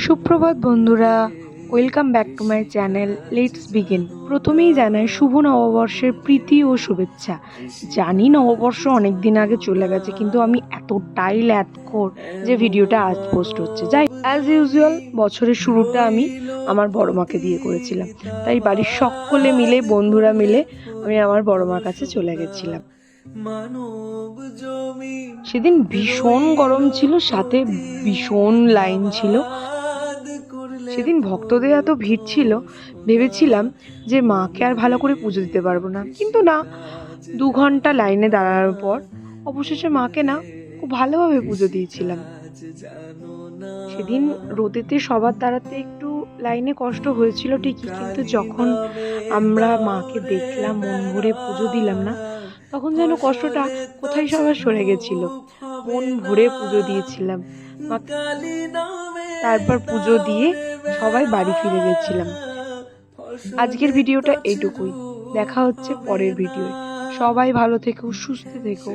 সুপ্রভাত বন্ধুরা welcome back to my channel let's begin প্রথমেই জানাই শুভ নববর্ষের প্রীতি ও শুভেচ্ছা। জানি নববর্ষ অনেক দিন আগে চলে গেছে, কিন্তু আমি এতটাই ল্যাথখোর যে ভিডিওটা আজ পোস্ট হচ্ছে। যাই অ্যাজ ইউজুয়াল বছরের শুরুটা আমি আমার বড় মাকে দিয়ে করেছিলাম। তাই বাড়ির সকলে মিলে, বন্ধুরা মিলে, আমি আমার বড় মার কাছে চলে গেছিলাম। সেদিন ভীষণ গরম ছিল, সাথে ভীষণ লাইন ছিল। সেদিন ভক্তদের এত ভিড় ছিল, ভেবেছিলাম যে মাকে আর ভালো করে পুজো দিতে পারব না। কিন্তু না, দু ঘণ্টা লাইনে দাঁড়ানোর পর অবশেষে মাকে না খুব ভালোভাবে পুজো দিয়েছিলাম। সেদিন রোদেতে সবার দাঁড়াতে একটু লাইনে কষ্ট হয়েছিল ঠিকই, কিন্তু যখন আমরা মাকে দেখলাম, মন ভরে পুজো দিলাম না, তখন যেন কষ্টটা কোথায় সবার সরে গেছিল। মন ভরে পুজো দিয়েছিলাম। তারপর পুজো দিয়ে সবাই বাড়ি ফিরে গেছিলাম। আজকের ভিডিওটা এইটুকুই। দেখা হচ্ছে পরের ভিডিও সবাই ভালো থেকো, সুস্থ থেকো।